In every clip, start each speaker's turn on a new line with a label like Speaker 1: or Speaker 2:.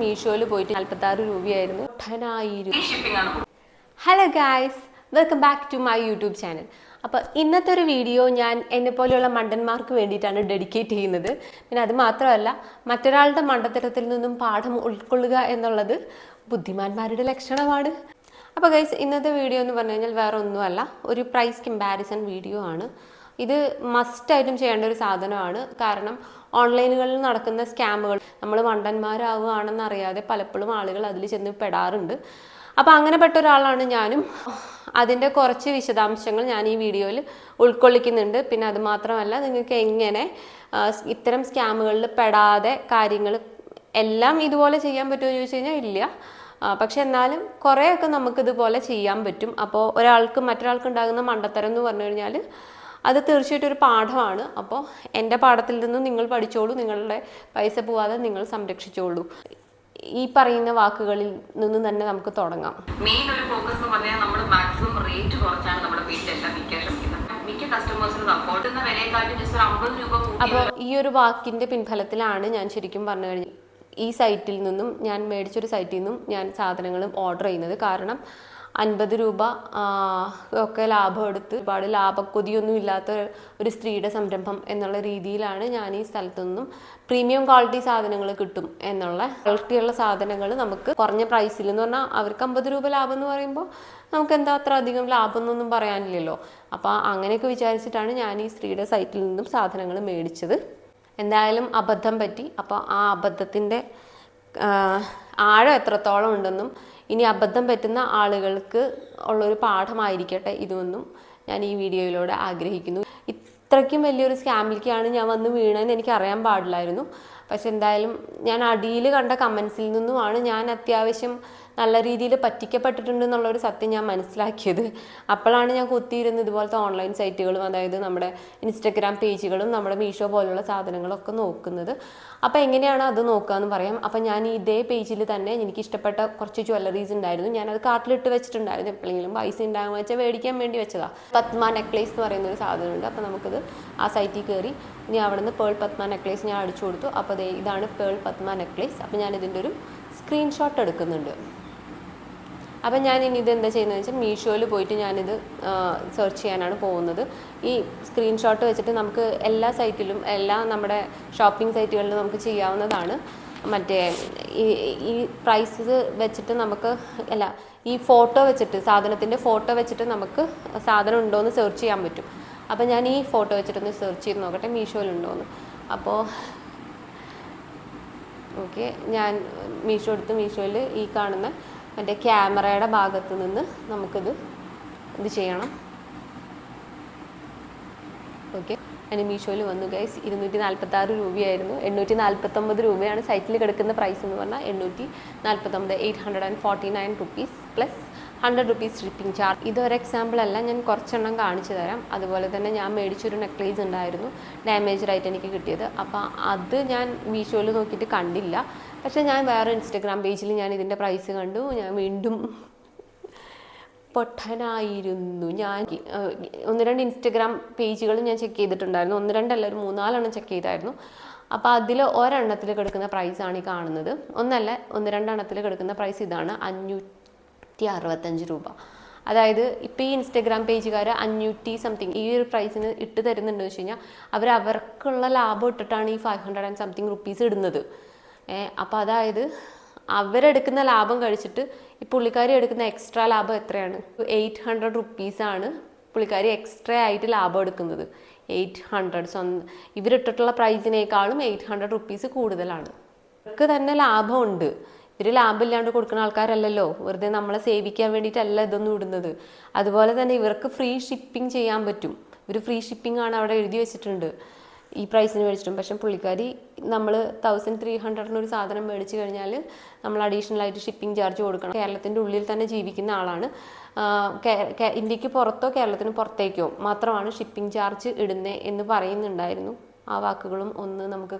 Speaker 1: മീഷോയിൽ പോയിട്ട് നാൽപ്പത്തി ആറ് രൂപയായിരുന്നു ഒട്ടനായിരം hello guys welcome back to my YouTube channel അപ്പോൾ ഇന്നത്തെ ഒരു വീഡിയോ ഞാൻ എന്നെ പോലെയുള്ള മണ്ടന്മാർക്ക് വേണ്ടിയിട്ടാണ് ഡെഡിക്കേറ്റ് ചെയ്യുന്നത്. പിന്നെ അത് മാത്രമല്ല മറ്റൊരാളുടെ മണ്ടത്തരത്തിൽ നിന്നും പാഠം ഉൾക്കൊള്ളുക എന്നുള്ളത് ബുദ്ധിമാന്മാരുടെ ലക്ഷണമാണ്. അപ്പോൾ ഗൈസ് ഇന്നത്തെ വീഡിയോ എന്ന് പറഞ്ഞു കഴിഞ്ഞാൽ വേറെ ഒന്നുമല്ല ഒരു പ്രൈസ് കമ്പാരിസൺ വീഡിയോ ആണ്. ഇത് മസ്റ്റായിട്ടും ചെയ്യേണ്ട ഒരു സാധനമാണ്. കാരണം ഓൺലൈനുകളിൽ നടക്കുന്ന സ്കാമുകൾ. നമ്മൾ മണ്ടന്മാരാവുകയാണെന്ന് അറിയാതെ പലപ്പോഴും ആളുകൾ അതിൽ ചെന്ന് പെടാറുണ്ട്. അപ്പോൾ അങ്ങനെ പെട്ട ഒരാളാണ് ഞാനും. അതിന്റെ കുറച്ച് വിശദാംശങ്ങൾ ഞാൻ ഈ വീഡിയോയിൽ ഉൾക്കൊള്ളിക്കുന്നുണ്ട്. പിന്നെ അത് മാത്രമല്ല നിങ്ങൾക്ക് എങ്ങനെ ഇത്തരം സ്കാമുകളിൽ പെടാതെ കാര്യങ്ങൾ എല്ലാം ഇതുപോലെ ചെയ്യാൻ പറ്റുമോ ചോദിച്ചു കഴിഞ്ഞാൽ ഇല്ല. പക്ഷെ എന്നാലും കുറേയൊക്കെ നമുക്കിതുപോലെ ചെയ്യാൻ പറ്റും. അപ്പോൾ ഒരാൾക്ക് മറ്റൊരാൾക്ക് ഉണ്ടാകുന്ന മണ്ടത്തരം എന്ന് പറഞ്ഞു കഴിഞ്ഞാൽ അത് തീർച്ചയായിട്ടും ഒരു പാഠമാണ്. അപ്പോൾ എന്റെ പാഠത്തിൽ നിന്നും നിങ്ങൾ പഠിച്ചോളൂ. നിങ്ങളുടെ പൈസ പോവാതെ നിങ്ങൾ സംരക്ഷിച്ചോളൂ. ഈ പറയുന്ന വാക്കുകളിൽ നിന്ന് തന്നെ നമുക്ക് തുടങ്ങാം.
Speaker 2: മെയിൻ ഒരു ഫോക്കസ് എന്ന് പറഞ്ഞാൽ നമ്മൾ മാക്സിമം റേറ്റ് കുറച്ചാണ് നമ്മുടെ വീട്ടിലെല്ലാം വിൽക്കാൻ ശ്രമിക്കുന്നത്. മിക്ക കസ്റ്റമേഴ്സിനും അഫോർഡ് വിലയെക്കാട്ടും ജസ്റ്റ് ഒരു അമ്പത് രൂപ
Speaker 1: അപ്പോൾ ഈ ഒരു വാക്കിന്റെ പിൻഫലത്തിലാണ് ഞാൻ ശരിക്കും പറഞ്ഞു കഴിഞ്ഞാൽ ഈ സൈറ്റിൽ നിന്നും ഞാൻ മേടിച്ചൊരു സൈറ്റിൽ നിന്നും ഞാൻ സാധനങ്ങളും ഓർഡർ ചെയ്യുന്നത്. കാരണം അൻപത് രൂപ ഒക്കെ ലാഭം എടുത്ത് ഒരുപാട് ലാഭക്കൊതിയൊന്നും ഇല്ലാത്ത ഒരു സ്ത്രീയുടെ സംരംഭം എന്നുള്ള രീതിയിലാണ് ഞാൻ ഈ സ്ഥലത്തു നിന്നും പ്രീമിയം ക്വാളിറ്റി സാധനങ്ങൾ കിട്ടും എന്നുള്ള ക്വാളിറ്റിയുള്ള സാധനങ്ങൾ നമുക്ക് കുറഞ്ഞ പ്രൈസിൽ എന്ന് പറഞ്ഞാൽ അവർക്ക് അമ്പത് രൂപ ലാഭം എന്ന് പറയുമ്പോൾ നമുക്ക് എന്താ അത്ര അധികം ലാഭം എന്നൊന്നും പറയാനില്ലല്ലോ. അപ്പോൾ അങ്ങനെയൊക്കെ വിചാരിച്ചിട്ടാണ് ഞാൻ ഈ സ്ത്രീയുടെ സൈറ്റിൽ നിന്നും സാധനങ്ങൾ മേടിച്ചത്. എന്തായാലും അബദ്ധം പറ്റി. അപ്പോൾ ആ അബദ്ധത്തിന്റെ ആഴം എത്രത്തോളം ഉണ്ടെന്നും ഇനി അബദ്ധം പറ്റുന്ന ആളുകൾക്ക് ഉള്ളൊരു പാഠമായിരിക്കട്ടെ ഇതൊന്നും ഞാൻ ഈ വീഡിയോയിലൂടെ ആഗ്രഹിക്കുന്നു. ഇത്രയ്ക്കും വലിയൊരു സ്കാമിലേക്കാണ് ഞാൻ വന്ന് വീണതെന്ന് എനിക്ക് അറിയാൻ പാടില്ലായിരുന്നു. പക്ഷെ എന്തായാലും ഞാൻ അടിയിൽ കണ്ട കമൻസിൽ നിന്നുമാണ് ഞാൻ അത്യാവശ്യം നല്ല രീതിയിൽ പറ്റിക്കപ്പെട്ടിട്ടുണ്ട് എന്നുള്ളൊരു സത്യം ഞാൻ മനസ്സിലാക്കിയത്. അപ്പോഴാണ് ഞാൻ കുത്തിയിരുന്ന് ഇതുപോലത്തെ ഓൺലൈൻ സൈറ്റുകളും അതായത് നമ്മുടെ ഇൻസ്റ്റഗ്രാം പേജുകളും നമ്മുടെ മീഷോ പോലുള്ള സാധനങ്ങളൊക്കെ നോക്കുന്നത്. അപ്പോൾ എങ്ങനെയാണ് അത് നോക്കുക എന്ന് പറയാം. അപ്പോൾ ഞാൻ ഇതേ പേജിൽ തന്നെ എനിക്ക് ഇഷ്ടപ്പെട്ട കുറച്ച് ജ്വല്ലറീസ് ഉണ്ടായിരുന്നു. ഞാനത് കാർട്ടിലിട്ട് വെച്ചിട്ടുണ്ടായിരുന്നു. എപ്പോഴെങ്കിലും പൈസ ഉണ്ടാകുമ്പോൾ വെച്ചാൽ മേടിക്കാൻ വേണ്ടി വെച്ചതാണ് പത്മ നെക്ലേസ് എന്ന് പറയുന്ന ഒരു സാധനമുണ്ട്. അപ്പോൾ നമുക്കത് ആ സൈറ്റിൽ കയറി ഇനി അവിടുന്ന് പേൾ പത്മ നെക്ലേസ് ഞാൻ അടിച്ചു കൊടുത്തു. അപ്പോൾ ഇതാണ് പേൾ പത്മ നെക്ലേസ്. അപ്പോൾ ഞാൻ ഇതിന്റെ ഒരു സ്ക്രീൻഷോട്ട് എടുക്കുന്നുണ്ട്. അപ്പം ഞാൻ ഇനി ഇത് എന്താ ചെയ്യുന്നത് വെച്ചാൽ മീഷോയിൽ പോയിട്ട് ഞാനിത് സെർച്ച് ചെയ്യാനാണ് പോകുന്നത്. ഈ സ്ക്രീൻഷോട്ട് വെച്ചിട്ട് നമുക്ക് എല്ലാ സൈറ്റിലും എല്ലാ നമ്മുടെ ഷോപ്പിംഗ് സൈറ്റുകളിലും നമുക്ക് ചെയ്യാവുന്നതാണ്. മറ്റേ ഈ പ്രൈസസ് വെച്ചിട്ട് നമുക്ക് അല്ല ഈ ഫോട്ടോ വെച്ചിട്ട് സാധനത്തിന്റെ ഫോട്ടോ വെച്ചിട്ട് നമുക്ക് സാധനം ഉണ്ടോ എന്ന് സെർച്ച് ചെയ്യാൻ പറ്റും. അപ്പോൾ ഞാൻ ഈ ഫോട്ടോ വെച്ചിട്ടൊന്ന് സെർച്ച് ചെയ്ത് നോക്കട്ടെ മീഷോയിലുണ്ടോയെന്ന് അപ്പോൾ ഓക്കെ ഞാൻ മീഷോ എടുത്ത് മീഷോയിൽ ഈ കാണുന്ന മറ്റേ ക്യാമറയുടെ ഭാഗത്ത് നിന്ന് നമുക്കിത് ഇത് ചെയ്യണം. ഓക്കെ അതിന് മീഷോയിൽ വന്നു ഗൈസ് ഇരുന്നൂറ്റി നാൽപ്പത്തി ആറ് രൂപയായിരുന്നു. എണ്ണൂറ്റി നാൽപ്പത്തൊമ്പത് രൂപയാണ് സൈറ്റിൽ കിടക്കുന്ന പ്രൈസ് എന്ന് പറഞ്ഞാൽ എണ്ണൂറ്റി നാൽപ്പത്തൊമ്പത് eight hundred and forty nine rupees plus hundred rupees shipping charge ഇതൊരു എക്സാമ്പിൾ അല്ല ഞാൻ കുറച്ചെണ്ണം കാണിച്ചു തരാം. അതുപോലെ തന്നെ ഞാൻ മേടിച്ചൊരു നെക്ലേസ് ഉണ്ടായിരുന്നു ഡാമേജ്ഡ് ആയിട്ട് എനിക്ക് കിട്ടിയത്. അപ്പോൾ അത് ഞാൻ മീഷോയിൽ നോക്കിയിട്ട് കണ്ടില്ല. പക്ഷേ ഞാൻ വേറെ ഇൻസ്റ്റഗ്രാം പേജിൽ ഞാൻ ഇതിന്റെ പ്രൈസ് കണ്ടു. ഞാൻ വീണ്ടും പൊട്ടനായിരുന്നു ഞാൻ. ഒന്ന് രണ്ട് ഇൻസ്റ്റഗ്രാം പേജുകൾ ഞാൻ ചെക്ക് ചെയ്തിട്ടുണ്ടായിരുന്നു. ഒന്ന് രണ്ടല്ല ഒരു മൂന്നാലെണ്ണം ചെക്ക് ചെയ്തായിരുന്നു. അപ്പോൾ അതിൽ ഒരെണ്ണത്തിൽ കിടക്കുന്ന പ്രൈസാണ് ഈ കാണുന്നത്. ഒന്നല്ല ഒന്ന് രണ്ടെണ്ണത്തിൽ കിടക്കുന്ന പ്രൈസ് ഇതാണ്. അഞ്ഞൂറ്റി അറുപത്തഞ്ച് രൂപ. അതായത് ഇപ്പോൾ ഈ ഇൻസ്റ്റഗ്രാം പേജുകാർ അഞ്ഞൂറ്റി സംതിങ് ഈ ഒരു പ്രൈസിന് ഇട്ട് തരുന്നുണ്ടെന്ന് വെച്ച് കഴിഞ്ഞാൽ അവർ അവർക്കുള്ള ലാഭം ഇട്ടിട്ടാണ് ഈ five hundred and something rupees ഇടുന്നത്. അപ്പോൾ അതായത് അവരെടുക്കുന്ന ലാഭം കഴിച്ചിട്ട് ഈ പുള്ളിക്കാരി എടുക്കുന്ന എക്സ്ട്രാ ലാഭം എത്രയാണ്? എയ്റ്റ് ഹൺഡ്രഡ് റുപ്പീസാണ് പുള്ളിക്കാരി എക്സ്ട്രാ ആയിട്ട് ലാഭം എടുക്കുന്നത്. എയ്റ്റ് ഹൺഡ്രഡ് സ്വന്തം ഇവരിട്ടിട്ടുള്ള പ്രൈസിനേക്കാളും എയ്റ്റ് ഹൺഡ്രഡ് റുപ്പീസ് കൂടുതലാണ്. അവർക്ക് തന്നെ ലാഭമുണ്ട് ഇവർ ലാഭമില്ലാണ്ട് കൊടുക്കുന്ന ആൾക്കാരല്ലല്ലോ. വെറുതെ നമ്മളെ സേവിക്കാൻ വേണ്ടിയിട്ടല്ല ഇതൊന്നും ഇടുന്നത്. അതുപോലെ തന്നെ ഇവർക്ക് ഫ്രീ ഷിപ്പിംഗ് ചെയ്യാൻ പറ്റും. ഇവർ ഫ്രീ ഷിപ്പിംഗ് ആണ് അവിടെ എഴുതി വെച്ചിട്ടുണ്ട്. ഈ പ്രൈസിന് മേടിച്ചിട്ടും. പക്ഷെ പുള്ളിക്കാരി നമ്മൾ തൗസൻഡ് ത്രീ ഹൺഡ്രഡിന് ഒരു സാധനം മേടിച്ച് കഴിഞ്ഞാൽ നമ്മൾ അഡീഷണൽ ആയിട്ട് ഷിപ്പിംഗ് ചാർജ് കൊടുക്കണം. കേരളത്തിന്റെ ഉള്ളിൽ തന്നെ ജീവിക്കുന്ന ആളാണ്. ഇന്ത്യയ്ക്ക് പുറത്തോ കേരളത്തിന് പുറത്തേക്കോ മാത്രമാണ് ഷിപ്പിംഗ് ചാർജ് ഇടുന്നത് എന്ന് പറയുന്നുണ്ടായിരുന്നു. ആ വാക്കുകളും ഒന്ന് നമുക്ക്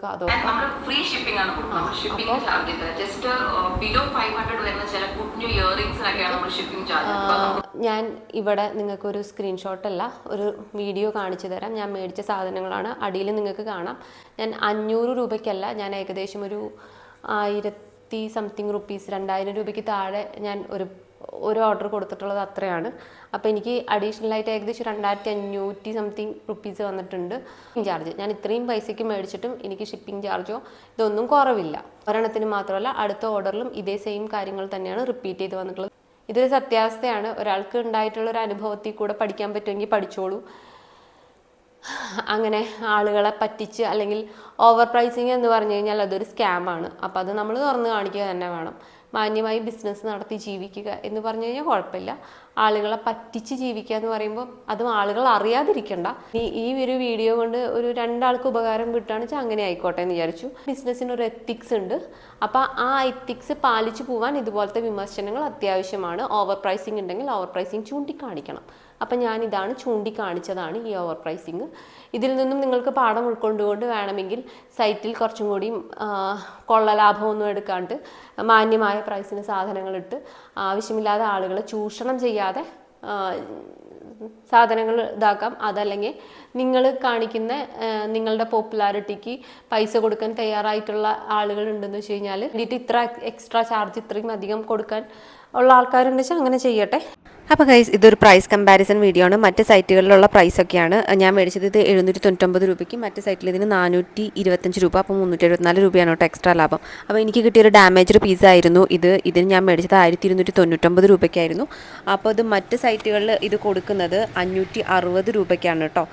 Speaker 2: ഫ്രീ ഷിപ്പിംഗ് ആണ് shipping charge just below five hundred വരുന്ന ചില കുഞ്ഞു ഇയറിംഗ്സിനൊക്കെയാണ് നമ്മൾ ഷിപ്പിംഗ് ചാർജ്
Speaker 1: ഞാൻ ഇവിടെ നിങ്ങൾക്ക് ഒരു സ്ക്രീൻഷോട്ട് അല്ല ഒരു വീഡിയോ കാണിച്ചു തരാം. ഞാൻ മേടിച്ച സാധനങ്ങളാണ്. അടിയിൽ നിങ്ങൾക്ക് കാണാം. ഞാൻ അഞ്ഞൂറ് രൂപയ്ക്കല്ല ഞാൻ ഏകദേശം ഒരു ആയിരത്തി സംതിങ് റുപ്പീസ് രണ്ടായിരം രൂപയ്ക്ക് താഴെ ഞാൻ ഒരു ഒരു ഓർഡർ കൊടുത്തിട്ടുള്ളത് അത്രയാണ്. അപ്പോൾ എനിക്ക് അഡീഷണൽ ആയിട്ട് ഏകദേശം രണ്ടായിരത്തി അഞ്ഞൂറ്റി സംതിങ് റുപ്പീസ് വന്നിട്ടുണ്ട് ഷിപ്പിംഗ് ചാർജ് ഞാൻ ഇത്രയും പൈസയ്ക്ക് മേടിച്ചിട്ടും എനിക്ക് ഷിപ്പിംഗ് ചാർജോ ഇതൊന്നും കുറവില്ല. ഒരെണ്ണത്തിന് മാത്രമല്ല അടുത്ത ഓർഡറിലും ഇതേ സെയിം കാര്യങ്ങൾ തന്നെയാണ് റിപ്പീറ്റ് ചെയ്ത് വന്നിട്ടുള്ളത്. ഇതൊരു സത്യാവസ്ഥയാണ്. ഒരാൾക്ക് ഉണ്ടായിട്ടുള്ള ഒരു അനുഭവത്തിൽ കൂടെ പഠിക്കാൻ പറ്റുമെങ്കിൽ പഠിച്ചോളൂ. അങ്ങനെ ആളുകളെ പറ്റിച്ച് അല്ലെങ്കിൽ ഓവർ പ്രൈസിങ് എന്ന് പറഞ്ഞു കഴിഞ്ഞാൽ അതൊരു സ്കാമാണ് അപ്പം അത് നമ്മൾ തുറന്ന് കാണിക്കുക തന്നെ വേണം. മാന്യമായി ബിസിനസ് നടത്തി ജീവിക്കുക എന്ന് പറഞ്ഞു കഴിഞ്ഞാൽ കുഴപ്പമില്ല. ആളുകളെ പറ്റിച്ച് ജീവിക്കുക എന്ന് പറയുമ്പോൾ അതും ആളുകൾ അറിയാതിരിക്കണ്ട. ഈ ഒരു വീഡിയോ കൊണ്ട് ഒരു രണ്ടാൾക്ക് ഉപകാരം കിട്ടുകയാണെന്ന് വെച്ചാൽ അങ്ങനെ ആയിക്കോട്ടെ എന്ന് വിചാരിച്ചു. ബിസിനസ്സിന് ഒരു എത്തിക്സ് ഉണ്ട്. അപ്പോൾ ആ എത്തിക്സ് പാലിച്ചു പോകാൻ ഇതുപോലത്തെ വിമർശനങ്ങൾ അത്യാവശ്യമാണ്. ഓവർ പ്രൈസിങ് ഉണ്ടെങ്കിൽ ഓവർ പ്രൈസിങ് ചൂണ്ടിക്കാണിക്കണം. അപ്പം ഞാൻ ഇതാണ് ചൂണ്ടിക്കാണിച്ചതാണ് ഈ ഓവർ പ്രൈസിങ് ഇതിൽ നിന്നും നിങ്ങൾക്ക് പാഠം ഉൾക്കൊണ്ടുകൊണ്ട് വേണമെങ്കിൽ സൈറ്റിൽ കുറച്ചും കൂടി കൊള്ള കൊള്ളലാഭമൊന്നും എടുക്കാണ്ട് മാന്യമായ പ്രൈസിന് സാധനങ്ങളിട്ട് ആവശ്യമില്ലാതെ ആളുകളെ ചൂഷണം ചെയ്യാതെ സാധനങ്ങൾ ഇതാക്കാം. അതല്ലെങ്കിൽ നിങ്ങൾ കാണിക്കുന്ന നിങ്ങളുടെ പോപ്പുലാരിറ്റിക്ക് പൈസ കൊടുക്കാൻ തയ്യാറായിട്ടുള്ള ആളുകൾ ഉണ്ടെന്ന് വെച്ച് കഴിഞ്ഞാൽ ഇത്ര എക്സ്ട്രാ ചാർജ് ഇത്രയും അധികം കൊടുക്കാൻ ഉള്ള ആൾക്കാരുണ്ടെന്ന് വെച്ചാൽ അങ്ങനെ ചെയ്യട്ടെ. അപ്പോൾ ഗൈസ് ഇതൊരു പ്രൈസ് കമ്പാരിസൺ വീഡിയോ ആണ്. മറ്റ് സൈറ്റുകളിലുള്ള പ്രൈസ് ഒക്കെയാണ്. ഞാൻ മേടിച്ചത് ഇത് എഴുന്നൂറ്റി തൊണ്ണൂറ്റൊമ്പത് രൂപയ്ക്ക്. മറ്റ് സൈറ്റിൽ ഇതിന് നാനൂറ്റി ഇരുപത്തഞ്ച് രൂപ. അപ്പോൾ മുന്നൂറ്റി എഴുപത്തിനാല് രൂപയാണ് കേട്ടോ എക്സ്ട്രാ ലാഭം. അപ്പോൾ എനിക്ക് കിട്ടിയൊരു ഡാമേജ് പീസ് ആയിരുന്നു ഇത്. ഇതിന് ഞാൻ മേടിച്ചത് ആയിരത്തി ഇരുന്നൂറ്റി തൊണ്ണൂറ്റൊമ്പത് രൂപയ്ക്കായിരുന്നു. അപ്പോൾ ഇത് മറ്റ് സൈറ്റുകളിൽ ഇത് കൊടുക്കുന്നത് അഞ്ഞൂറ്റി അറുപത് രൂപയ്ക്കാണ് കേട്ടോ.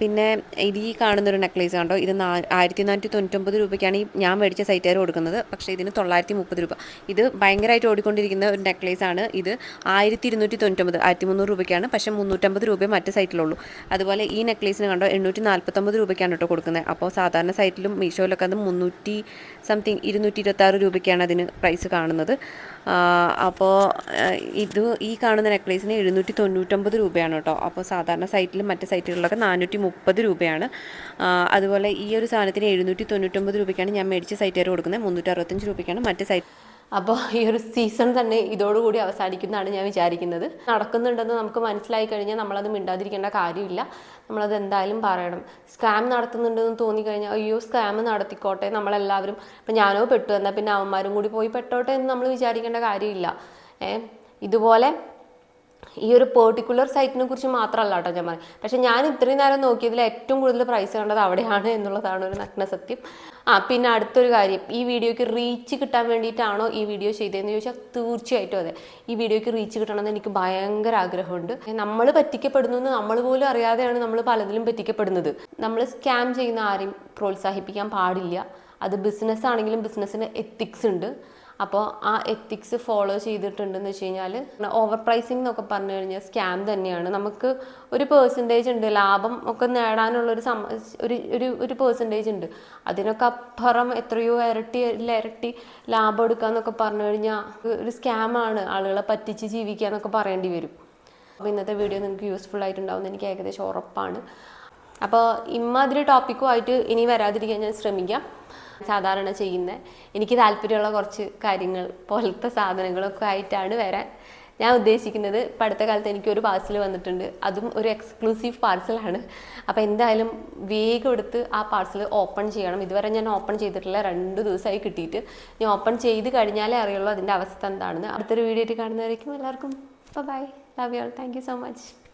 Speaker 1: പിന്നെ ഇത് ഈ കാണുന്നൊരു നെക്ലേസ് കണ്ടോ? ഇത് നാ ആയിരത്തി നാനൂറ്റി തൊണ്ണൂറ്റൊമ്പത് രൂപയ്ക്കാണ് ഈ ഞാൻ മേടിച്ച സൈറ്റുകാർ കൊടുക്കുന്നത്. പക്ഷേ ഇതിന് തൊള്ളായിരത്തി മുപ്പത് രൂപ. ഇത് ഭയങ്കരമായിട്ട് ഓടിക്കൊണ്ടിരിക്കുന്ന ഒരു നെക്ലേസ് ആണ്. ഇത് ആയിരത്തി ഇരുന്നൂറ്റി തൊണ്ണൂറ്റൊമ്പത് ആയിരത്തി മുന്നൂറ് രൂപയ്ക്കാണ്. പക്ഷേ മുന്നൂറ്റമ്പത് രൂപയെ മറ്റ് സൈറ്റിലുള്ളൂ അതുപോലെ ഈ നെക്ലേസിന് കണ്ടോ? എണ്ണൂറ്റി നാൽപ്പത്തൊമ്പത് രൂപയ്ക്കാണ് കേട്ടോ കൊടുക്കുന്നത്. അപ്പോൾ സാധാരണ സൈറ്റിലും മീഷോയിലൊക്കെ അത് മുന്നൂറ്റി സംതിങ് ഇരുന്നൂറ്റി ഇരുപത്താറ് രൂപയ്ക്കാണ് അതിന് പ്രൈസ് കാണുന്നത്. അപ്പോൾ ഇത് ഈ കാണുന്ന നെക്ലേസിന് എഴുന്നൂറ്റി തൊണ്ണൂറ്റൊമ്പത് രൂപയാണ് കേട്ടോ. അപ്പോൾ സാധാരണ സൈറ്റിലും മറ്റ് സൈറ്റുകളിലൊക്കെ നാനൂറ്റി മുപ്പത് രൂപയാണ് അതുപോലെ ഈ ഒരു സാധനത്തിന് എഴുന്നൂറ്റി തൊണ്ണൂറ്റൊമ്പത് രൂപയ്ക്കാണ് ഞാൻ മേടിച്ച സൈറ്റുകാർ കൊടുക്കുന്നത്. മുന്നൂറ്റി അറുപത്തഞ്ച് രൂപയ്ക്കാണ് മറ്റ് സൈറ്റ് അപ്പോൾ ഈ ഒരു സീസൺ തന്നെ ഇതോടുകൂടി അവസാനിക്കുന്നതാണ് ഞാൻ വിചാരിക്കുന്നത്. നടക്കുന്നുണ്ടെന്ന് നമുക്ക് മനസ്സിലായി കഴിഞ്ഞാൽ നമ്മളത് മിണ്ടാതിരിക്കേണ്ട കാര്യമില്ല. നമ്മളത് എന്തായാലും പറയണം. സ്കാം നടത്തുന്നുണ്ടെന്ന് തോന്നിക്കഴിഞ്ഞാൽ അയ്യോ സ്കാം നടത്തിക്കോട്ടെ നമ്മളെല്ലാവരും. ഇപ്പം ഞാനോ പെട്ടു എന്നാൽ പിന്നെ അവന്മാരും കൂടി പോയി പെട്ടോട്ടെ എന്ന് നമ്മൾ വിചാരിക്കേണ്ട കാര്യമില്ല. ഏ ഇതുപോലെ ഈ ഒരു പെർട്ടിക്കുലർ സൈറ്റിനെ കുറിച്ച് മാത്രമല്ല കേട്ടോ ഞാൻ പറയും പക്ഷെ ഞാൻ ഇത്രയും നേരം നോക്കിയതിൽ ഏറ്റവും കൂടുതൽ പ്രൈസ് കണ്ടത് അവിടെയാണ് എന്നുള്ളതാണ് ഒരു നഗ്ന സത്യം. ആ പിന്നെ അടുത്തൊരു കാര്യം ഈ വീഡിയോയ്ക്ക് റീച്ച് കിട്ടാൻ വേണ്ടിയിട്ടാണോ ഈ വീഡിയോ ചെയ്തതെന്ന് ചോദിച്ചാൽ തീർച്ചയായിട്ടും അതെ. ഈ വീഡിയോയ്ക്ക് റീച്ച് കിട്ടണമെന്ന് എനിക്ക് ഭയങ്കര ആഗ്രഹമുണ്ട്. നമ്മൾ പറ്റിക്കപ്പെടുന്നു എന്ന് നമ്മൾ പോലും അറിയാതെയാണ് നമ്മൾ പലതിലും പറ്റിക്കപ്പെടുന്നത്. നമ്മൾ സ്കാം ചെയ്യുന്ന ആരെയും പ്രോത്സാഹിപ്പിക്കാൻ പാടില്ല. അത് ബിസിനസ് ആണെങ്കിലും ബിസിനസ്സിന് എത്തിക്സ് ഉണ്ട്. അപ്പോൾ ആ എത്തിക്സ് ഫോളോ ചെയ്തിട്ടുണ്ടെന്ന് വെച്ച് കഴിഞ്ഞാൽ ഓവർ പ്രൈസിങ് എന്നൊക്കെ പറഞ്ഞു കഴിഞ്ഞാൽ സ്കാം തന്നെയാണ്. നമുക്ക് ഒരു പേഴ്സന്റേജ് ഉണ്ട് ലാഭം ഒക്കെ നേടാനുള്ളൊരു സമ ഒരു ഒരു ഒരു പേഴ്സന്റേജ് ഉണ്ട്. അതിനൊക്കെ അപ്പുറം എത്രയോ ഇരട്ടി ഇരട്ടി ലാഭം എടുക്കുക എന്നൊക്കെ പറഞ്ഞു കഴിഞ്ഞാൽ ഒരു സ്കാമാണ് ആളുകളെ പറ്റിച്ച് ജീവിക്കുക എന്നൊക്കെ പറയേണ്ടി വരും. അപ്പോൾ ഇന്നത്തെ വീഡിയോ നിങ്ങൾക്ക് യൂസ്ഫുൾ ആയിട്ടുണ്ടാവും എനിക്ക് ഏകദേശം ഉറപ്പാണ്. അപ്പോൾ ഇമ്മാതിരി ടോപ്പിക്കുമായിട്ട് ഇനി വരാതിരിക്കാൻ ഞാൻ ശ്രമിക്കാം. സാധാരണ ചെയ്യുന്ന എനിക്ക് താല്പര്യമുള്ള കുറച്ച് കാര്യങ്ങൾ പോലത്തെ സാധനങ്ങളൊക്കെ ആയിട്ടാണ് വരാൻ. ഞാൻ ഉദ്ദേശിക്കുന്നത് ഇപ്പം അടുത്ത കാലത്ത് എനിക്കൊരു പാർസൽ വന്നിട്ടുണ്ട്. അതും ഒരു എക്സ്ക്ലൂസീവ് പാർസലാണ്. അപ്പോൾ എന്തായാലും വേഗം എടുത്ത് ആ പാർസൽ ഓപ്പൺ ചെയ്യണം. ഇതുവരെ ഞാൻ ഓപ്പൺ ചെയ്തിട്ടില്ല. രണ്ട് ദിവസമായി കിട്ടിയിട്ട്. ഞാൻ ഓപ്പൺ ചെയ്ത് കഴിഞ്ഞാലേ അറിയുള്ളൂ അതിന്റെ അവസ്ഥ എന്താണെന്ന്. അടുത്തൊരു വീഡിയോ ആയിട്ട് കാണുന്നവരേക്കും എല്ലാവർക്കും. Bye. Love you all thank you so much